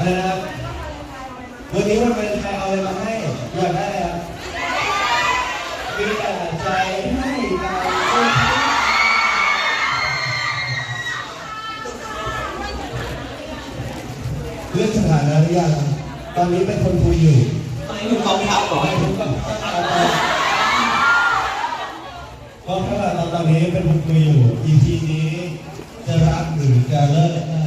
อะไรนะครับวันนี้วันวาเนไทยเอาอะไรมาให้อยากได้อะไรครับมีแต่ใจให้กันเรื่องสถานะหรือยังตอนนี้เป็นคนคุยอยู่ตอนนี้อยู่กองทัพก่อนเพราะขนาดตอนนี้เป็นคนคุยอยู่ EP นี้จะรักหรือจะเลิก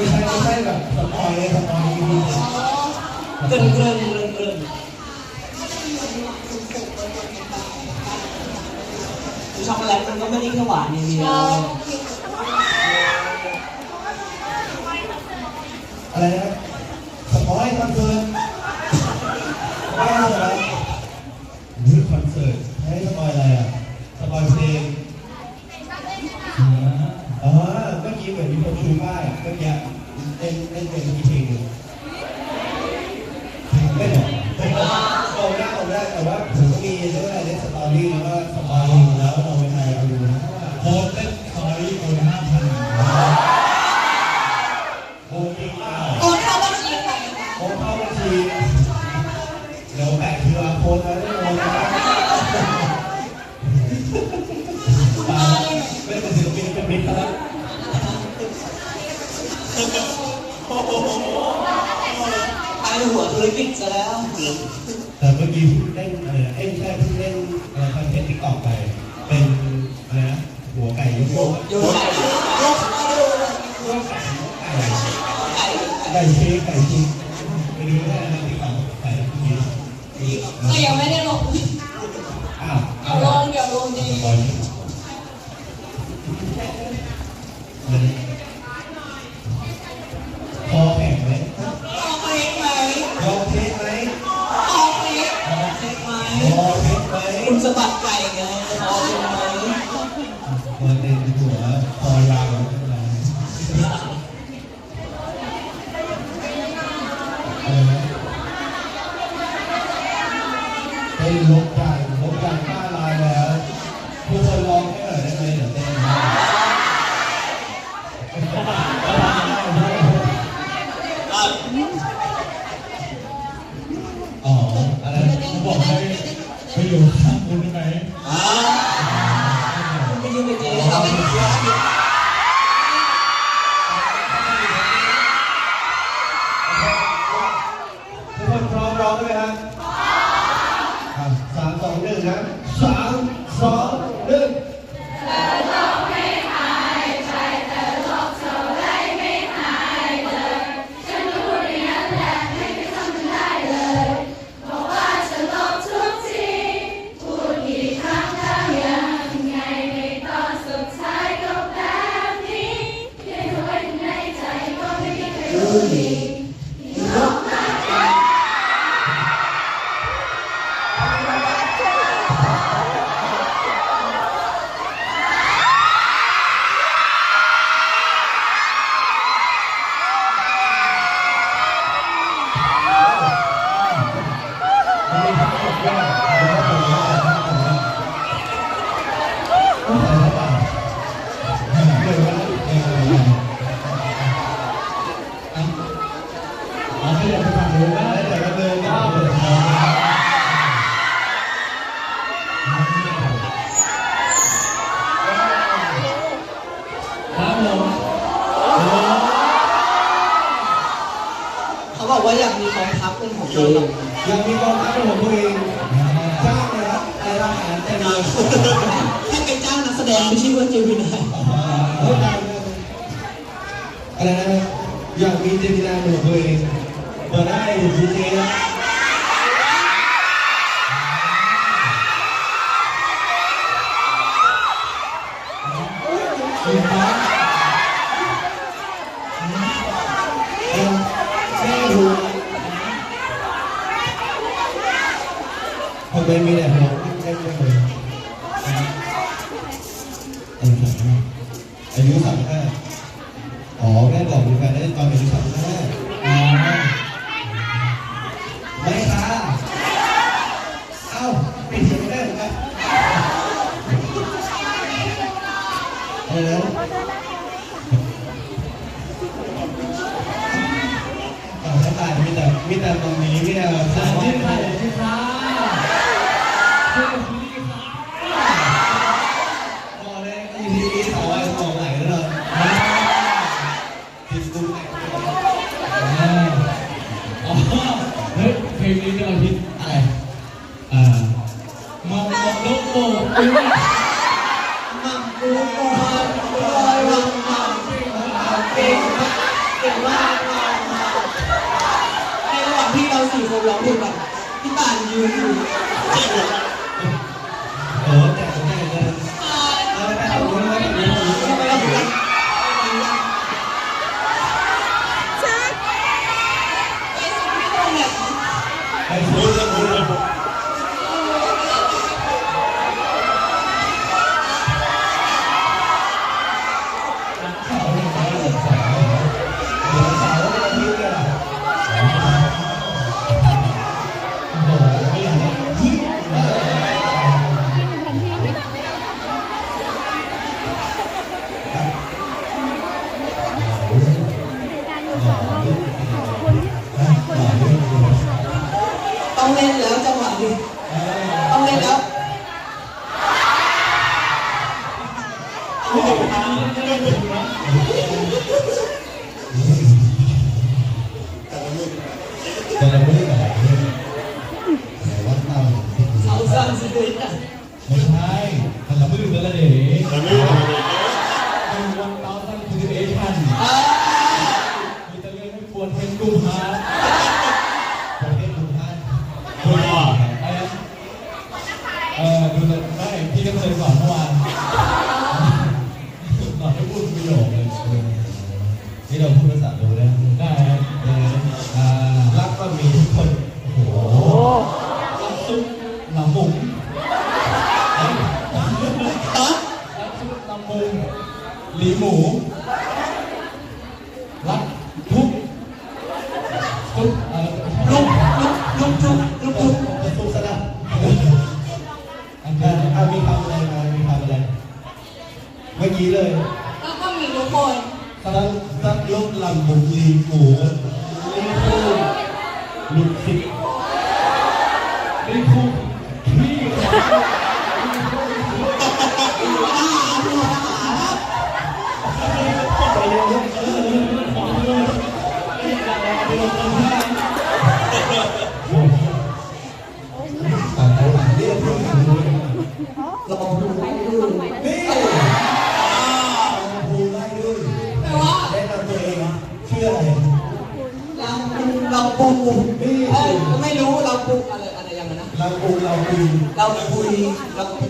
ไม่ใช่ไม่ใช่แบบสปอยเลยสปอยดีๆเกริ่เกริ่เกริ่เกริ่นช็อกโกแลตมันก็ไม่ได้แค่หวานอย่างเดียวอะไรนะสปอยคอนเสิร์ตไม่เอาเหรอวุ้ยคอนเสิร์ตให้สปอยอะไรอะสปอยเพลงออเมื่อกี้เหมือนมีคนชูป้ายเมื่อกี้ีเราแยวแปะคิวอาร์โค้ดไว้ด้วยนะครับไม่เป็นศิลปินเป็นมิตรแล้วโอ้โหตายหัวธุรกิจซะแล้วแต่เมื่อกี้ คุณสะบัดไก่ไงพอเป็นไหมพอเป็นหัวพอเรา ถยากจน่ก็เมเขาบอกว่าอยากมีกองทัพเป็นของตัวเอายังมีกอง ถึงชิ้นนี้นะานกผนแต่ค่ไม่เคอายุสามห้าอ๋อแม่บอกมีแฟนได้ตอนอายุสาม Okay. คุยเราคุเราคุยเราคุ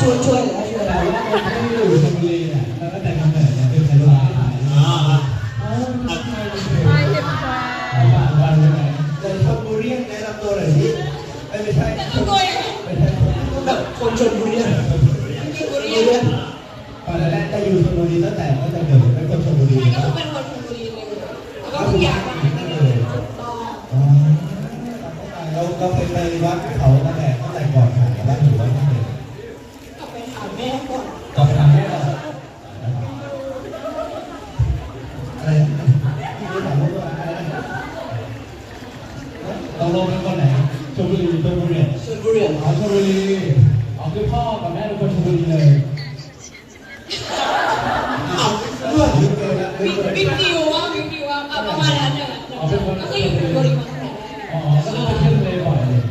ช่วยช่วยแล้วช่วยแล้วไม่อยู่ชลบุรีเนี่ยแล้วแต่กำเนิดเนี่ยเป็นไทยบ้านอ๋ออ๋อใช่ใช่ใช่บ้านบ้านใช่ไหมแต่ชลบุรีแนะนำตัวหน่อยสิไม่ใช่ไม่ใช่แบบคนชลบุรีลบุรีตอนแรกก็อยู่ชลบุรีตั้งแต่ตั้งแต่เกิดแล้วก็ชลบุรีก็คือเป็นคน 哦以五个零吗？哦，那。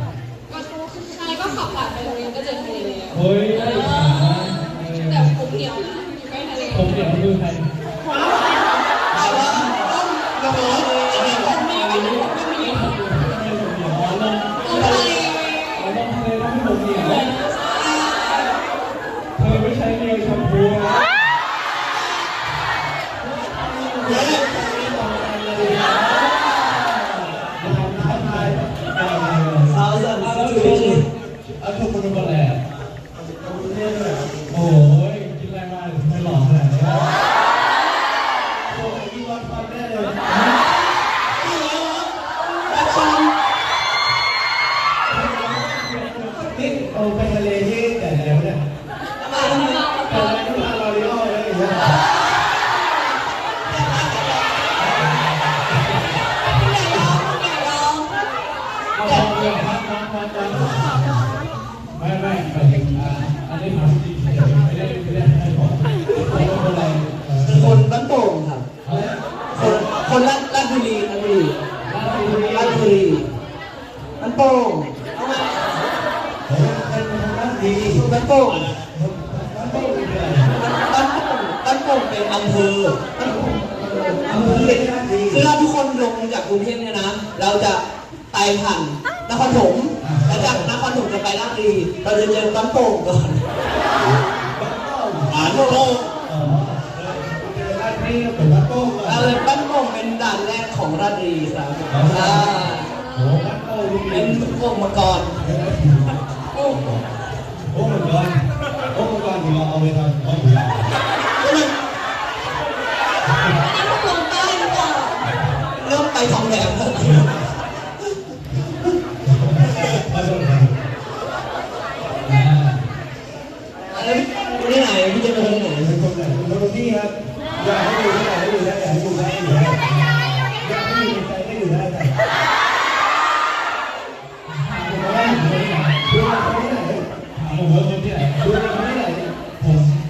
ไปลาดลีเราจะเจอปั้มโป่งก่อนอ่านโป่งนี่เป็นบ้นโป่งเออบ้นโป่งเป็นด่านแรกของราตรีครับอ่าโอ้บ้านโป่งเป็นโป่งมาก่อนโป่งโป้งมังกรโป้งหก่อนที่เราเอาไปทำโป่งมังกรลงไปสองแดง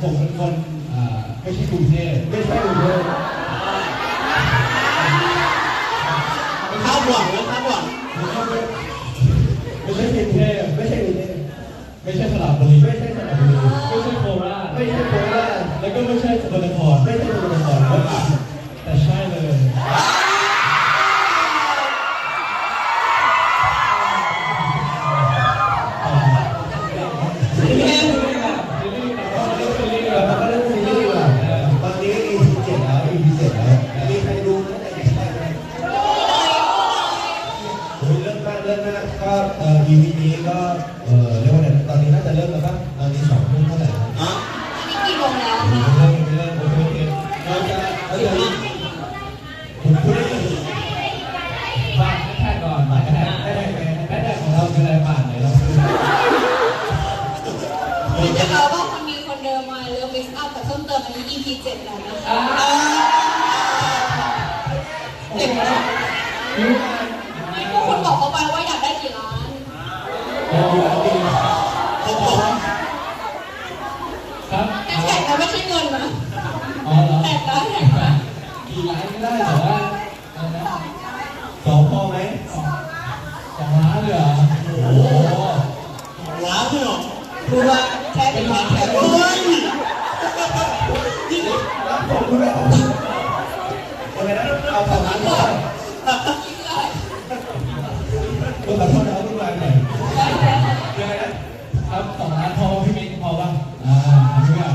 ผมเป็นคนไม่ใช่กรุงเทพไม่ใช่กรุงเทพข้าวหวังแล้วข้าวหวังไม่ใช่กรุงเทพไม่ใช่กรุงเทพไม่ใช่สระบุรีไม่ใช่ รู้จักแล้ว่าคนมีคนเดิมมาเรือมิกซ์อัพแต่เพิ่มเติมอันนี้ EP 7แล้วนะคะ ก็ขอโทษนะครับวุ่นวายหน่อยเดี๋ยวนะครับสองล้านพอพี่มิ้นพอป่ะอ่าไม่เอา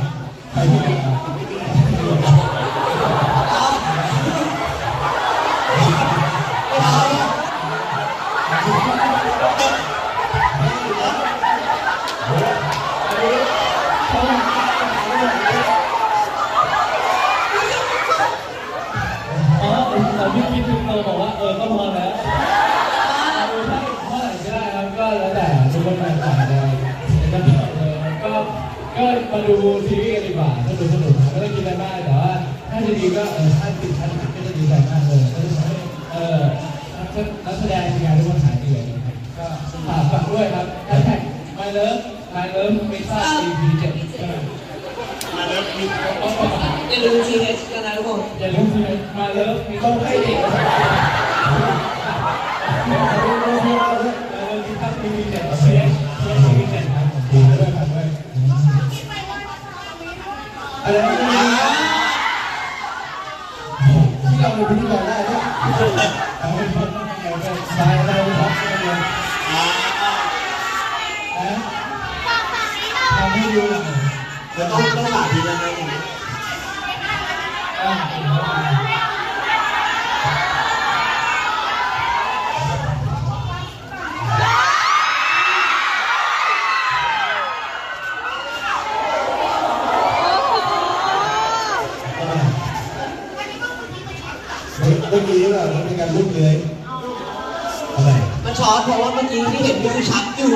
ก็ EP เจ็ดใช่ไหมมาเลิฟมีอย่าลืมทีเอสกันนะทุกคนอย่าลืมทีเอสมาเลิฟมีต้องให้เด็กอะไรที่เราเป็นพิธีกรได้ เมื่อกี้ว่ามัป็นการรุกเลยอะไร มันช็อตเพราะว่าเมื่อกี้ที่เห็นมือชัดอยู่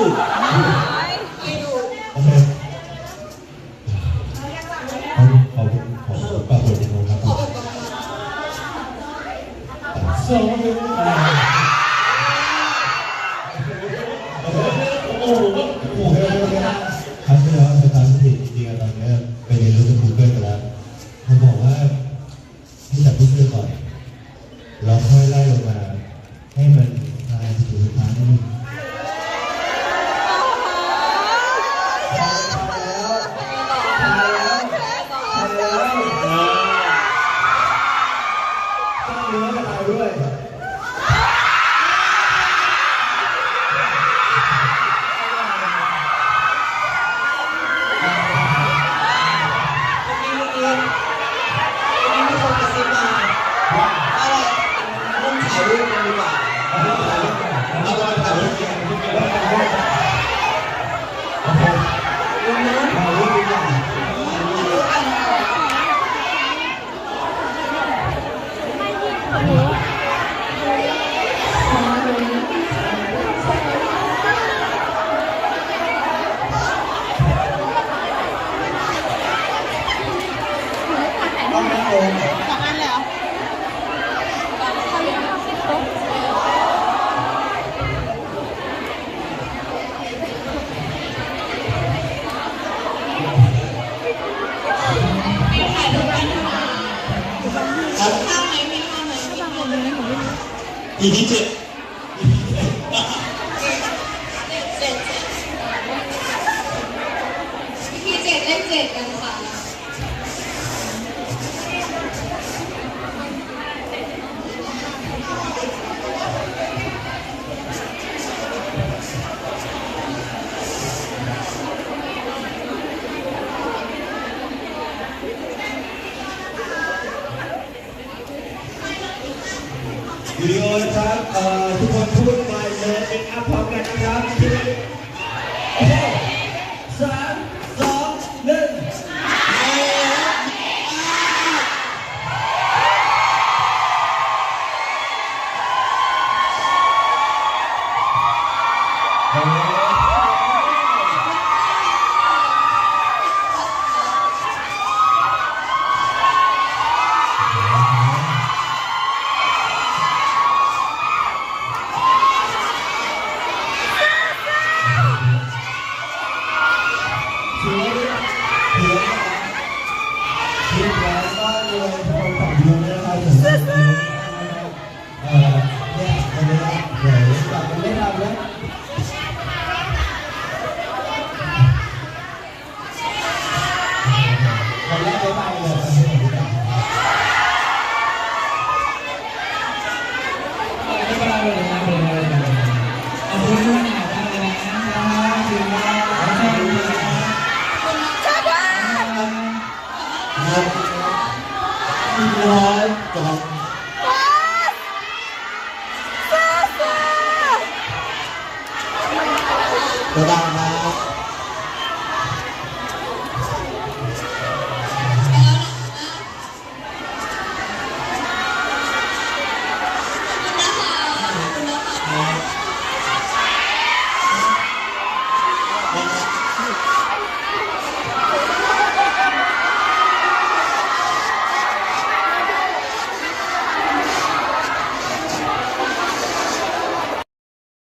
y dije,